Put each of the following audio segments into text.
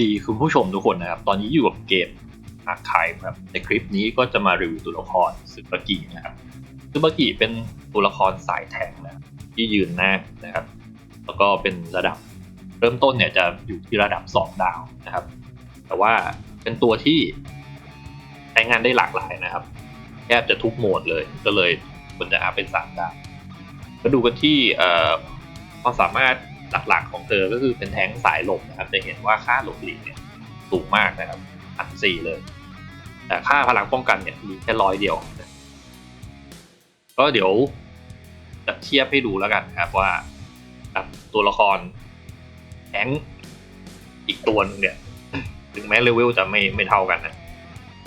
ดีคุณผู้ชมทุกคนนะครับ ตอนนี้อยู่กับเกมอาร์คายครับในคลิปนี้ก็จะมารีวิวตัวละครซึบากินะครับซึบากิเป็นตัวละครสายแทงนะที่ยืนหน้านะครับ แล้วก็เป็นระดับเริ่มต้นเนี่ยจะอยู่ที่ระดับ 2 ดาวนะครับ แต่ว่าเป็นตัวที่ใช้งานได้หลากหลายนะครับแทบจะทุกโหมดเลย ก็เลยควรจะอัพเป็น 3 ดาวมาดูกันที่ความสามารถ หลักๆของเธอก็คือเป็นแทงสายหลบนะครับ จะเห็นว่าค่าหลบหลีกเนี่ยสูงมากนะครับพันสี่เลย แต่ค่าพลังป้องกันเนี่ยมีแค่ร้อยเดียว ก็เดี๋ยวจะเทียบให้ดูแล้วกันครับว่าตัวละครแทงอีกตัวหนึงเนี่ย ถึงแม้เลเวลจะไม่ไม่เท่ากันนะ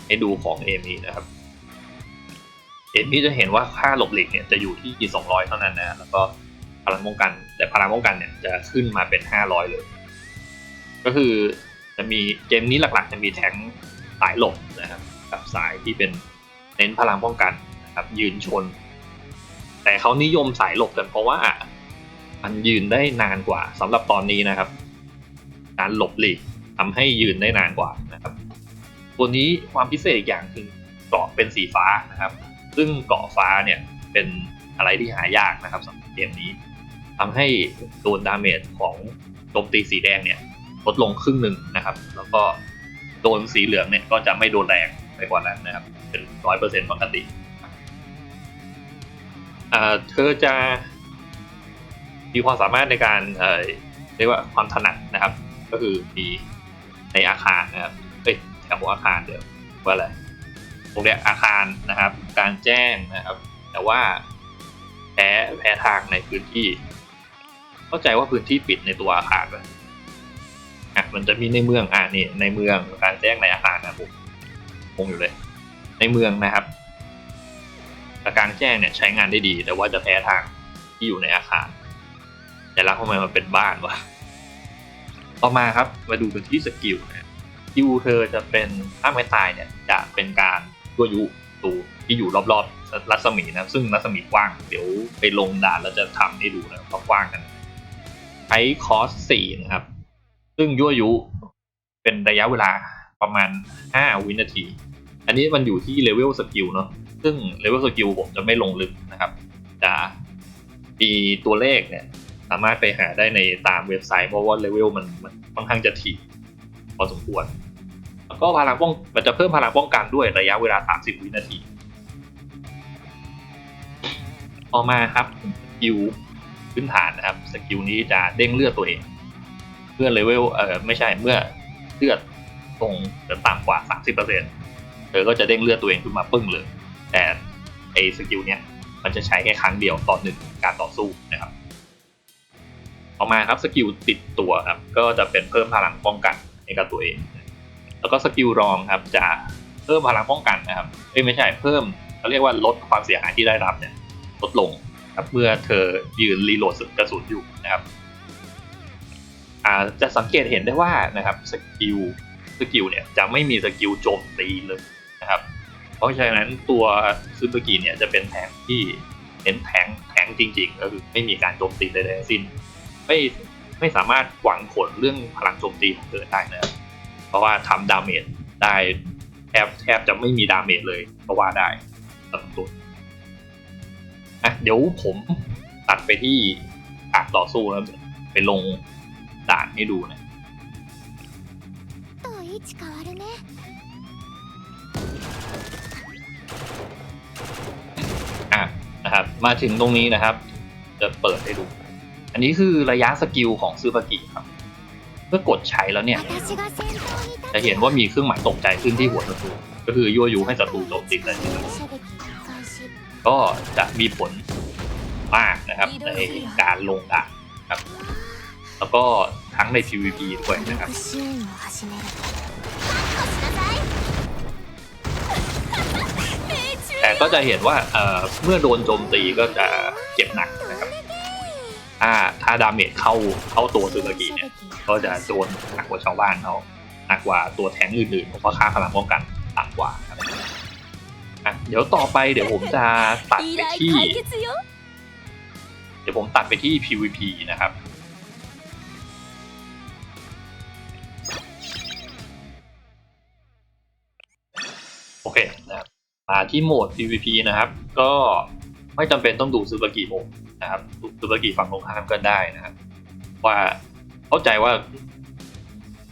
ให้ดูของเอมี่นะครับเอมี่จะเห็นว่าค่าหลบหลีกเนี่ยจะอยู่ที่200เท่านั้นนะแล้วก็ พลังป้องกัน แต่พลังป้องกันเนี่ยจะขึ้นมาเป็น 500 เลย ก็คือจะมีเกมนี้หลักๆ จะมีแทงสายหลบนะครับ กับสายที่เป็นเน้นพลังป้องกันนะครับ ยืนชน แต่เขานิยมสายหลบกันเพราะว่ามันยืนได้นานกว่าสำหรับตอนนี้นะครับ การหลบหลีกทำให้ยืนได้นานกว่านะครับ ตัวนี้ความพิเศษอีกอย่างคือเกราะเป็นสีฟ้านะครับ ซึ่งเกราะฟ้าเนี่ยเป็นอะไรที่หายากนะครับสำหรับเกมนี้ ทำให้โดนดาเมจของโจมตีสีแดงเนี่ยลดลงครึ่งหนึ่งนะครับ แล้วก็โดนสีเหลืองเนี่ยก็จะไม่โดนแรงไปกว่านั้นนะครับ เป็นร้อยเปอร์เซ็นต์ปกติเธอจะมีความสามารถในการเอ่อเรียกว่าความถนัดนะครับ ก็คือมีในอาคารนะครับเอ้ยแถวอาคารเดี๋ยวว่าอะไรตรงเนี้ยอาคารนะครับ การแจ้งนะครับ แต่ว่าแพ้แพ้ทางในพื้นที่ เข้าใจว่าพื้นที่ปิดในตัวอาคารเลยอะมันจะมีในเมืองอ่านี่ในเมืองการแจ้งในอาคารนะผมคงอยู่เลย ในเมืองนะครับแต่การแจ้งเนี่ยใช้งานได้ดี แต่ว่าจะแพ้ทางที่อยู่ในอาคารแต่ล้วทำไมมันเป็นบ้านวะต่อมาครับมาดูกันที่สกิลนะสกิลเธอจะเป็นถ้าไม่ตายเนี่ยจะเป็นการตัวยุตูที่อยู่รอบๆรัศมีนะซึ่งรัศมีกว้าง เดี๋ยวไปลงด่านแล้วจะทำให้ดูนะว่ากว้างกัน ใช้คอสสี่นะครับ ซึ่งยั่วยุเป็นระยะเวลาประมาณ 5 วินาที อันนี้มันอยู่ที่เลเวลสกิลเนาะซึ่งเลเวลสกิลผมจะไม่ลงลึกนะครับ จะมีตัวเลขเนี่ยสามารถไปหาได้ในตามเว็บไซต์เพราะว่าเลเวลมันมันค่อนข้างจะถี่พอสมควร แล้วก็พลังป้องมันจะเพิ่มพลังป้องกันด้วยระยะเวลา 30 วินาที ต่อมาครับสกิล พื้นฐานนะครับ สกิลนี้จะเด้งเลือดตัวเอง เมื่อเลเวลเออไม่ใช่เมื่อเลือดตรงจะต่ำกว่า 30%เธอก็จะเด้งเลือดตัวเองขึ้นมาปึ้งเลย แต่ไอสกิลเนี้ยมันจะใช้แค่ครั้งเดียวต่อหนึ่งการต่อสู้นะครับต่อมาครับสกิลติดตัวครับก็จะเป็นเพิ่มพลังป้องกันให้กับตัวเอง แล้วก็สกิลรองครับจะเพิ่มพลังป้องกันนะครับเอ้ยไม่ใช่เพิ่มเขาเรียกว่าลดความเสียหายที่ได้รับเนี่ยลดลง เมื่อเธอยืนรีโหลดกระสุนอยู่นะครับอาจะสังเกตเห็นได้ว่านะครับสกิลสกิลเนี่ยจะไม่มีสกิลโจมตีเลยนะครับ เพราะฉะนั้นตัวซูเปอร์กีเนี่ยจะเป็นแทงที่เน้นแทงแทงจริงๆก็คือไม่มีการโจมตีใดๆสิ้นไม่ไม่สามารถหวังผลเรื่องพลังโจมตีของเธอได้นะเพราะว่าทำดาเมจได้แทบแทบจะไม่มีดาเมจเลยก็ว่าได้สำหรับตัวะเดี๋ยวผมตัดไปที่ฉากต่อสู้แล้วไปลงด่านให้ดูนะอะนะครับ มาถึงตรงนี้นะครับ จะเปิดให้ดู อันนี้คือระยะสกิลของซูบากิครับ เมื่อกดใช้แล้วเนี่ย จะเห็นว่ามีเครื่องหมายตกใจขึ้นที่หัวศัตรูก็คือยั่วยุให้ศัตรูโจมตีได้ ก็จะมีผลมากนะครับในการลงดานครับ แล้วก็ทั้งใน PVP ด้วยนะครับแต่ก็จะเห็นว่าเเมื่อโดนโจมตีก็จะเจ็บหนักนะครับ ถ้าถ้าดาเมจเข้าเข้าตัวซูร์กิเนี่ยก็จะโดนหนักกว่าชาวบ้านเขาหนักกว่าตัวแทงอื่นๆเพราะว่าค่าพลังป้องกันต่ำกว่า เดี๋ยวต่อไปเดี๋ยวผมจะตัดไปที่ เดี๋ยวผมตัดไปที่ PVP นะครับ โอเคนะมาที่โหมด PVP นะครับ ก็ไม่จำเป็นต้องดูซูเปอร์กีโหมดนะครับซูเปอร์กิฝั่งตรงข้ามก็ได้นะครับว่าเข้าใจว่า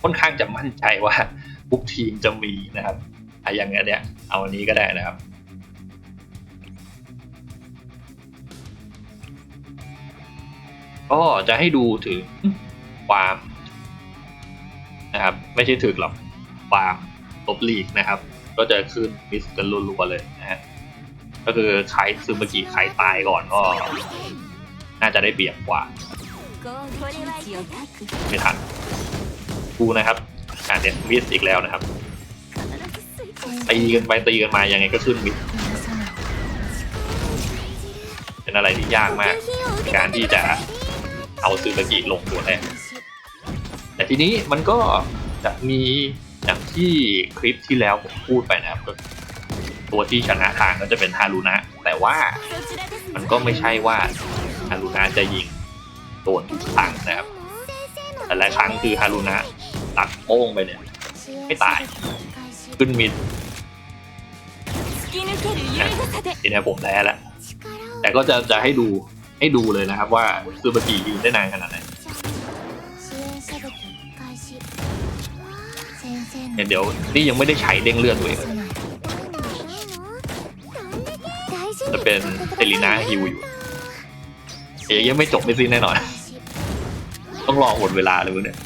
ค่อนข้างจะมั่นใจว่าทุกทีมจะมีนะครับอะอย่างเงี้ยเอาอันนี้ก็ได้นะครับ ก็จะให้ดูถึงความนะครับ ไม่ใช่ถึงหรอกความตบลีกนะครับ ก็จะขึ้นมิสกันรัวๆเลยนะฮะก็คือใครซึมเมื่อกี้ใครตายก่อนก็ น่าจะได้เปรียบกว่าไม่ทันกูนะครับอ่าเนี่ยมิสอีกแล้วนะครับตีกันไปตีกันมายังไงก็ขึ้นมิสเป็นอะไรที่ยากมาก การที่จะ เอาซูเปอร์กิลงตัวแรกแต่ทีนี้มันก็จะมีอย่างที่คลิปที่แล้วผมพูดไปนะครับก็ตัวที่ชนะทางก็จะเป็นฮารุนะ แต่ว่ามันก็ไม่ใช่ว่าฮารุนะจะยิงโดนทุกครั้งนะครับ แต่หลายครั้งคือฮารุนะตัดโป้งไปเนี่ย ไม่ตายขึ้นมิดทีนี้ผมแพ้แล้วแต่ก็จะจะให้ดู ให้ดูเลยนะครับว่าซูเปอร์กิยืนได้นานขนาดไหนเนี่ยเดี๋ยวนี่ยังไม่ได้ใช้เด้งเลือดตัวเองเลยจะเป็นเซรีนาฮิวอยู่เอ๋ยังไม่จบไม่สิ้นแน่นอน ต้องรอหมดเวลาเลยวะเนี่ย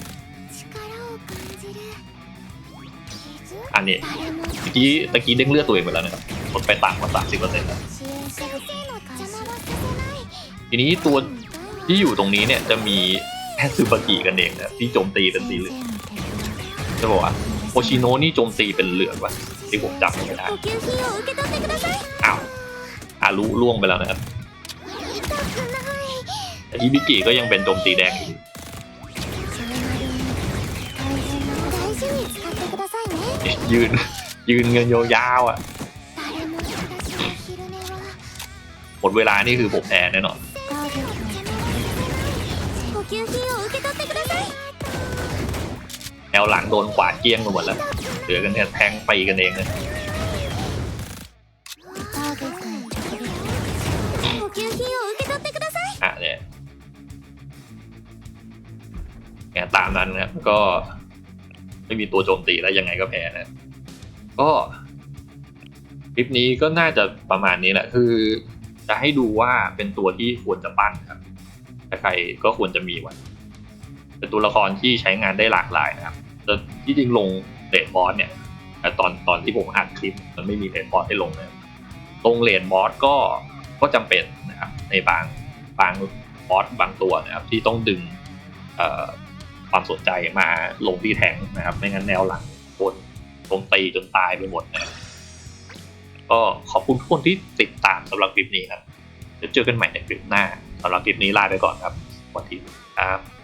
อันนี้ตะกี้ตะกี้เด้งเลือดตัวเองไปแล้วนะครับลดไปต่างกว่าสามสิบเปอร์เซ็นต์แล้ว ทีนี้ตัวที่อยู่ตรงนี้เนี่ยจะมีแค่ซูเปกิกันเองนะที่โจมตีเป็นสีเหลืองจะบอกว่าโอชิโนนี่โจมตีเป็นเหลืองวะที่ผมจำไม่ได้อ้าวอารุล่วงไปแล้วนะครับแต่ฮิบิกิก็ยังเป็นโจมตีแดงอยู่ยืนยืนเงินยาวๆอะ หมดเวลานี่คือผมแพ้แน่นอนแนวหลังโดนขวาดเกลี้ยงไปหมดแล้ว เหลือกันแค่แทงไปกันเองเลยอะเนี่ยเนี่ยตามนั้นนะครับก็ไม่มีตัวโจมตีแล้วยังไงก็แพ้นะ ก็คลิปนี้ก็น่าจะประมาณนี้แหละคือ จะให้ดูว่าเป็นตัวที่ควรจะปั้นครับแต่ใครก็ควรจะมีไว้เป็นตัวละครที่ใช้งานได้หลากหลายนะครับแต่ที่จริงลงเลดบอสเนี่ยแต่ตอนตอนที่ผมอัดคลิปมันไม่มีเลดบอสให้ลงเลยลงเลดบอสก็ก็จำเป็นนะครับในบางบางบอสบางตัวนะครับที่ต้องดึงความสนใจมาลงที่แทงนะครับ ไม่งั้นแนวหลังโดนโดนตีจนตายไปหมดนะครับ ก็ขอบคุณทุกคนที่ติดตามสำหรับคลิปนี้ครับจะเจอกันใหม่ในคลิปหน้าสำหรับคลิปนี้ลาไปก่อนครับสวัสดีครับ